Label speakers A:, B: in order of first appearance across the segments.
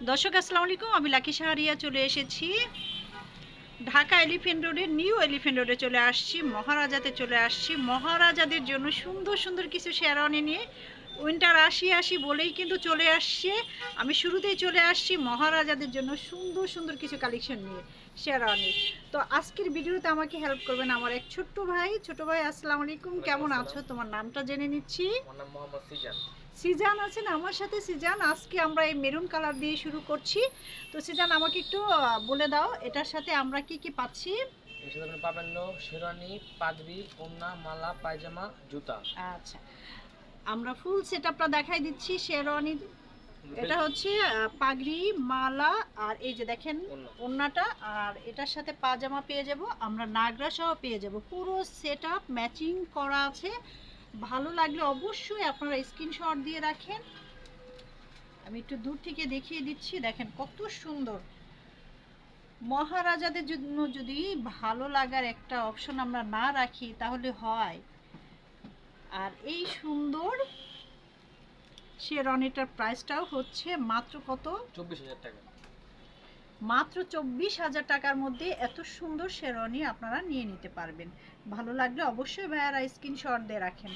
A: দর্শক আসসালামু আলাইকুম। আমি লাকি সাহারিয়া চলে এসেছি। ঢাকা এলিফেন্ট রোডে নিউ এলিফেন্ট রোডে চলে আসছি মহারাজাতে চলে আসছি। মহারাজাদের জন্য সুন্দর সুন্দর কিছু শেরওয়ানি নিয়ে উইন্টার আসি আসি বলেই কিন্তু চলে আসছে। আমি শুরুতেই চলে আসছি মহারাজাদের জন্য সুন্দর সুন্দর কিছু কালেকশন নিয়ে শেরওয়ানি তো আজকের ভিডিওতে আমাকে হেল্প করবেন আমার এক ছোট্ট ভাই। ছোট ভাই আসসালামু আলাইকুম। কেমন আছো? তোমার নামটা জেনে নিচ্ছি।
B: মোহাম্মদ সিজান
A: আছেন আমার সাথে সিজান। আজকে আমরা এই মেরুন কালার দিয়ে শুরু করছি। তো সিজান আমাকে একটু বলে দাও এটার সাথে আমরা কি কি পাচ্ছি?
B: এর সাথে আপনি পাবেন শেরওয়ানি পাগড়ি ওন্না মালা পায়জামা জুতা।
A: আচ্ছা। আমরা ফুল সেটআপটা দেখাই দিচ্ছি শেরওয়ানি। এটা হচ্ছে পাগড়ি মালা আর এই যে দেখেন। ওন্নাটা আর এটার সাথে পাজামা পেয়ে যাব। আমরা নাগরা সহ পেয়ে যাব। পুরো সেটআপ ম্যাচিং করা আছে। ভালো লাগলে অবশ্যই আপনারা স্ক্রিনশট দিয়ে রাখেন। আমি একটু দূর থেকে দেখিয়ে দিচ্ছি, দেখেন কত সুন্দর। মহারাজাদের জন্য যদি ভালো লাগার একটা অপশন আমরা না রাখি, তাহলে হয়। আর এই সুন্দর শেরওয়ানিটার প্রাইসটাও হচ্ছে মাত্র কত?
B: চব্বিশ হাজার টাকা।
A: মাত্র চব্বিশ হাজার টাকার মধ্যে এত সুন্দর শেরওয়ানি আপনারা নিয়ে নিতে পারবেন। ভালো লাগলে অবশ্যই ভাইয়ারা স্ক্রিনশট দিয়ে রাখেন।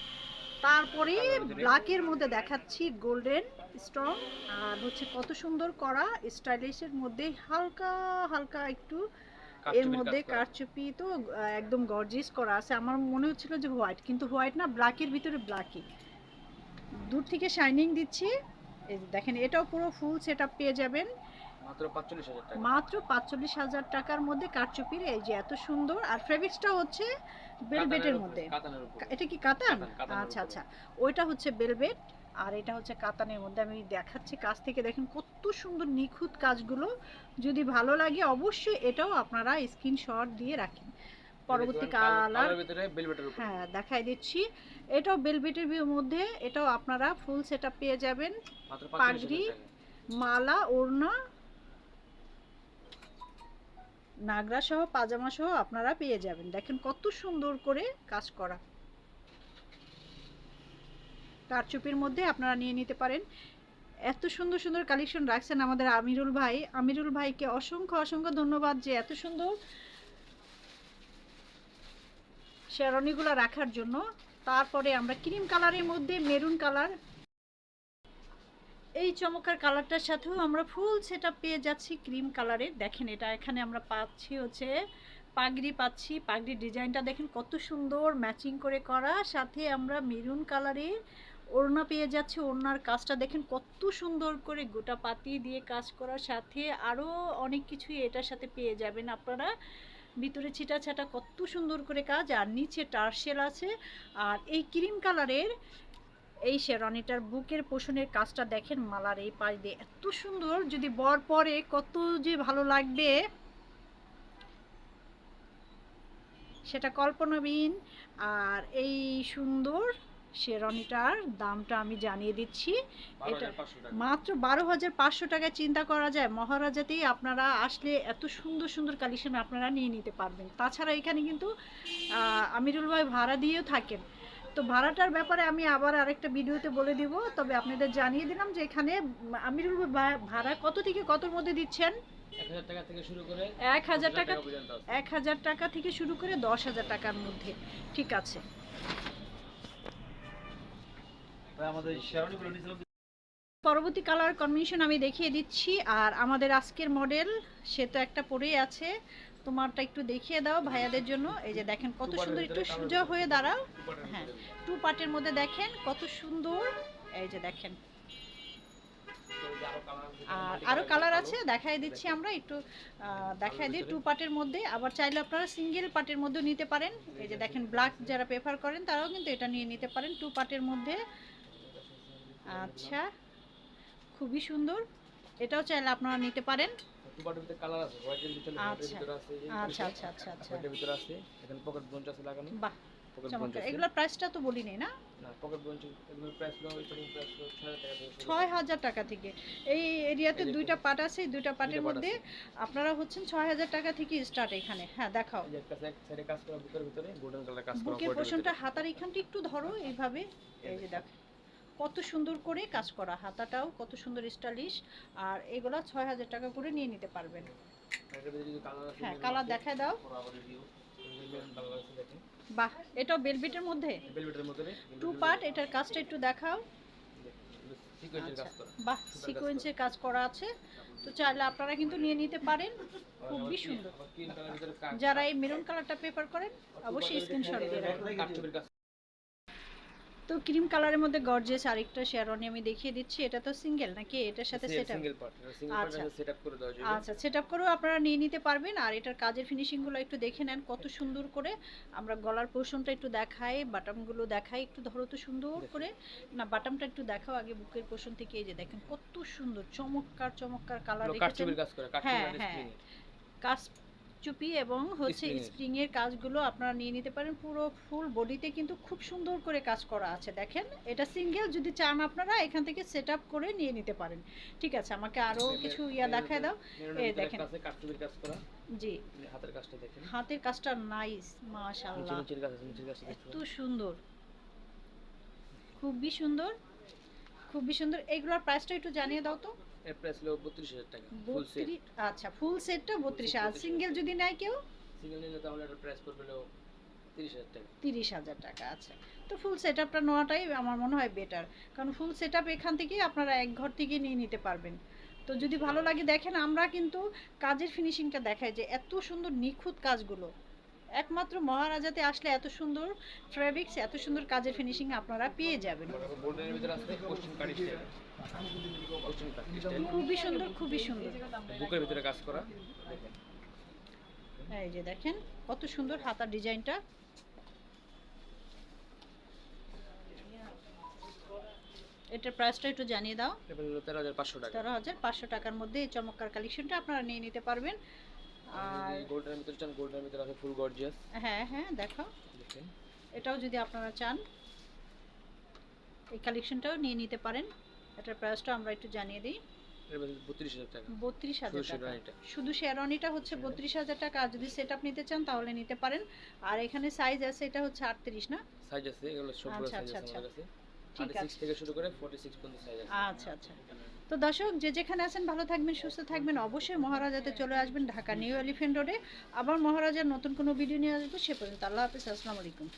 A: তারপরে ব্ল্যাকের মধ্যে দেখাচ্ছি গোল্ডেন স্ট্রং আর হচ্ছে কত সুন্দর করা স্টাইলিশের মধ্যে হালকা হালকা একটু এর মধ্যে কারচুপি তো একদম গর্জিয়াস করা আছে। আমার মনে হচ্ছিল যে হোয়াইট কিন্তু হোয়াইট না ব্ল্যাকের ভিতরে ব্ল্যাকই দূর থেকে শাইনিং দিচ্ছি। দেখেন এটাও পুরো ফুল সেট পেয়ে যাবেন।
B: মাত্র পাঁচচল্লিশ হাজার
A: টাকার মধ্যে কারচুপির এই যে এত সুন্দর। আর ফেব্রিক্সটা হচ্ছে
B: কাতানের
A: মধ্যে। এটা কি কাতান? আচ্ছা আচ্ছা। ওইটা হচ্ছে বেলভেট আর এটা হচ্ছে কাতানের মধ্যে। আমি দেখাচ্ছি কাজ থেকে দেখেন কত সুন্দর নিখুঁত কাজগুলো। যদি ভালো লাগে অবশ্যই এটাও আপনারা স্ক্রিনশট দিয়ে রাখেন। পরবর্তী কালার হ্যাঁ দেখাই দিচ্ছি। এটাও বেলভেটের মধ্যে। এটাও আপনারা ফুল সেটআপ পেয়ে যাবেন। পাগড়ি, মালা ওড়না নাগরা সহ পাজামা সহ আপনারা পেয়ে যাবেন। দেখেন কত সুন্দর করে কাজ করা। কারচুপির মধ্যে আপনারা নিয়ে নিতে পারেন। এত সুন্দর সুন্দর কালেকশন রাখছেন আমাদের আমিরুল ভাই। আমিরুল ভাইকে অসংখ্য অসংখ্য ধন্যবাদ যে এত সুন্দর শেরনিগুলো রাখার জন্য। তারপরে আমরা ক্রিম কালারের মধ্যে মেরুন কালার এই চমৎকার কালারটার সাথেও আমরা ফুল সেটা পেয়ে যাচ্ছি ক্রিম কালারের দেখেন এটা এখানে আমরা পাচ্ছি হচ্ছে পাগড়ি পাচ্ছি, পাগড়ির ডিজাইনটা দেখেন কত সুন্দর ম্যাচিং করে করা। সাথে আমরা মেরুন কালারের ওড়না পেয়ে যাচ্ছে, ওড়নার কাজটা দেখেন কত সুন্দর করে গোটা পাতি দিয়ে কাজ করার সাথে আরও অনেক কিছুই এটার সাথে পেয়ে যাবেন আপনারা। ভিতরে ছিটা ছাটা কত সুন্দর করে কাজ, আর নিচে টার্সেল আছে। আর এই ক্রিম কালারের এই শেরওয়ানিটার বুকের পোষণের কাজটা দেখেন মালার এই পাশ দিয়ে। এত সুন্দর যদি বর পরে কত যে ভালো লাগবে। সেটা কল্পনাবিহীন। আর এই সুন্দর শেরওয়ানিটার দামটা আমি জানিয়ে দিচ্ছি। এটা মাত্র বারো হাজার পাঁচশো টাকায় চিন্তা করা যায়। মহারাজাতেই আপনারা আসলে এত সুন্দর সুন্দর কালেকশন আপনারা নিয়ে নিতে পারবেন। তাছাড়া এখানে কিন্তু আহ, আমিরুল ভাই ভাড়া দিয়েও থাকেন। তো ভাড়াটার ব্যাপারে আমি আবার আরেকটা ভিডিওতে বলে দিব। তবে আপনাদের জানিয়ে দিলাম যে এখানে আমিরুল ভাড়া কত থেকে কতর মধ্যে দিচ্ছেন?
B: এক হাজার টাকা
A: এক হাজার টাকা থেকে শুরু করে দশ হাজার টাকার মধ্যে। ঠিক আছে। পরবর্তী কালার কম্বিনেশন আমি দেখিয়ে দিচ্ছি। আর আমাদের আজকের মডেল সে তো একটা পরেই আছে। তোমারটা একটু দেখিয়ে দাও ভাইয়াদের জন্য। এই যে দেখেন কত সুন্দর একটু সোজা হয়ে দাঁড়াও। হ্যাঁ। টু পার্টের মধ্যে দেখেন কত সুন্দর। এই যে দেখেন।
B: আরও কালার আছে,
A: আর
B: মাল্টি
A: আরও কালার আছে দেখাই দিচ্ছি আমরা একটু দেখাই দিই টু পার্টের মধ্যে। আবার চাইলে আপনারা সিঙ্গেল পার্টের মধ্যেও নিতে পারেন। এই যে দেখেন ব্ল্যাক যারা প্রেফার করেন তারাও কিন্তু এটা নিয়ে নিতে পারেন টু পার্টের মধ্যে। আচ্ছা খুবই সুন্দর। এটাও চাইলে আপনারা নিতে পারেন।
B: দুপাটের ভিতরে কালার আছে হোয়াইটের ভিতরে হোয়াইটের
A: আচ্ছা।
B: ভিতরে আছে
A: আচ্ছা আচ্ছা আচ্ছা আচ্ছা।
B: হোয়াইটের ভিতরে আছে এখানে পকেট ব্রঞ্চ আছে লাগানো।
A: বাহ এগুলোর প্রাইসটা তো বলি নেই না?
B: না পকেট এগুলোর প্রাইস লো ওই রকম প্রাইস 6000 টাকা থেকে শুরু
A: ছয় হাজার টাকা থেকে। এই এরিয়াতে দুইটা পার্ট আছে দুইটা পার্টের মধ্যে আপনারা হচ্ছেন ছয় হাজার টাকা থেকে স্টার্ট এখানে। হ্যাঁ দেখাও।
B: বুকের
A: পোষণটা। হাতার এখানটা একটু ধরো এইভাবে। এই যে দেখো। কত সুন্দর করে কাজ করা হাতাটাও কত সুন্দর স্টাইলিশ আর এগুলা ছয় হাজার টাকা করে নিয়ে নিতে পারবেন। হ্যাঁ কালার দেখায় দাও। বাহ এটাও বেলবিটের মধ্যে? টু পার্ট এটার কাজটা একটু দেখাও। আচ্ছা বাহ সিকোয়েন্সের কাজ করা। আছে। তো চাইলে আপনারা কিন্তু নিয়ে নিতে পারেন। খুবই সুন্দর। যারা এই মেরুন কালারটা প্রেফার করেন অবশ্যই স্ক্রিনশট দিয়ে রাখবেন তো ক্রিম কালারের মধ্যে গর্জিয়াস আরেকটা শেরওয়ানি আমি দেখিয়ে দিচ্ছি। এটা তো সিঙ্গেল নাকি? এটার সাথে সেটা
B: সিঙ্গেল পার্ট সিঙ্গেল পার্ট
A: আচ্ছা।
B: সেটআপ করে দেওয়া যাবে।
A: আচ্ছা সেটআপ করেও আপনারা নিয়ে নিতে পারবেন। আর এটার কাজের ফিনিশিংগুলো একটু দেখে নেন কত সুন্দর করে। আমরা গলার পোর্শনটা একটু দেখাই বাটামগুলো দেখাই একটু ধরো তো সুন্দর করে। না বাটামটা একটু দেখাও আগে বুকের পোর্শন থেকে এই যে দেখেন কত সুন্দর চমৎকার চমৎকার কালার রেখেছেন।
B: করা
A: হ্যাঁ,
B: মানে
A: হ্যাঁ। কাজ চুপি এবং হচ্ছে। স্প্রিং এর কাজগুলো আপনারা নিয়ে নিতে পারেন। পুরো ফুল বডিতে কিন্তু খুব সুন্দর করে কাজ করা আছে। দেখেন এটা সিঙ্গেল যদি চান আপনারা এখান থেকে সেট আপ করে নিয়ে নিতে পারেন। ঠিক আছে আমাকে আরও কিছু ইয়া দেখায় দাও। এই দেখেন। জি।
B: হাতের কাজটা দেখেন।
A: হাতের কাজটা নাইস মাশাআল্লাহ। এত সুন্দর। খুবই সুন্দর। খুবই সুন্দর। এইগুলোর প্রাইসটা একটু জানিয়ে দাও তো।
B: এর প্রাইস হলো 32000 টাকা ফুল সেট
A: আচ্ছা ফুল সেটটা বত্রিশ আর সিঙ্গেল যদি নেয় কেউ?
B: সিঙ্গেল নিলে তাহলে এর প্রাইস পড়বে হলো 30000 টাকা।
A: তিরিশ হাজার টাকা আচ্ছা। তো ফুল সেট আপটা নেওয়াটাই আমার মনে হয় বেটার কারণ ফুল সেট আপ এখান থেকেই আপনারা এক ঘর থেকে নিয়ে নিতে পারবেন। তো যদি ভালো লাগে দেখেন আমরা কিন্তু কাজের ফিনিশিংটা দেখাই যে এত সুন্দর নিখুঁত কাজগুলো। একমাত্র মহারাজাতে আসলে এত সুন্দর ফ্যাব্রিক্স এত সুন্দর কাজের ফিনিশিং আপনারা পেয়ে যাবেন। খুবই সুন্দর খুবই সুন্দর।
B: বুকের ভিতরে কাজ করা।
A: এই যে দেখেন কত সুন্দর হাতার ডিজাইনটা। এটার প্রাইসটা একটু জানিয়ে দাও।
B: এটা হলো 13500 টাকা।
A: তেরো হাজার পাঁচশো টাকার মধ্যে এই চমৎকার কালেকশনটা আপনারা নিয়ে নিতে পারবেন। আর
B: গোল্ডের ভিতরে চান গোল্ডের ভিতরে আছে ফুল গর্জিয়াস
A: হ্যাঁ হ্যাঁ দেখো।
B: দেখেন।
A: এটাও যদি আপনারা চান এই কালেকশনটাও নিয়ে নিতে পারেন। এটার প্রাইসটা আমরা একটু জানিয়ে দিই।
B: এর ভিতরে 32000 টাকা।
A: বত্রিশ হাজার
B: শুধু
A: টাকা।
B: শেরওয়ানিটা।
A: শুধু শেরওয়ানিটা হচ্ছে বত্রিশ হাজার টাকা। আর যদি সেট আপ নিতে চান তাহলে নিতে পারেন। আর এখানে সাইজ আছে এটা হচ্ছে আটত্রিশ না?
B: সাইজ আছে
A: আচ্ছা, আচ্ছা, ঠিক আছে।
B: থেকে শুরু করে 46 পর্যন্ত সাইজ আছে।
A: আচ্ছা আচ্ছা। তো দর্শক যে যেখানে আছেন ভালো থাকবেন সুস্থ থাকবেন অবশ্যই মহারাজাতে চলে আসবেন ঢাকা নিউ এলিফেন্ট রোডে। আবার মহারাজার নতুন কোনো ভিডিও নিয়ে আসব সে পর্যন্ত। আল্লাহ হাফিজ আসসালামু আলাইকুম।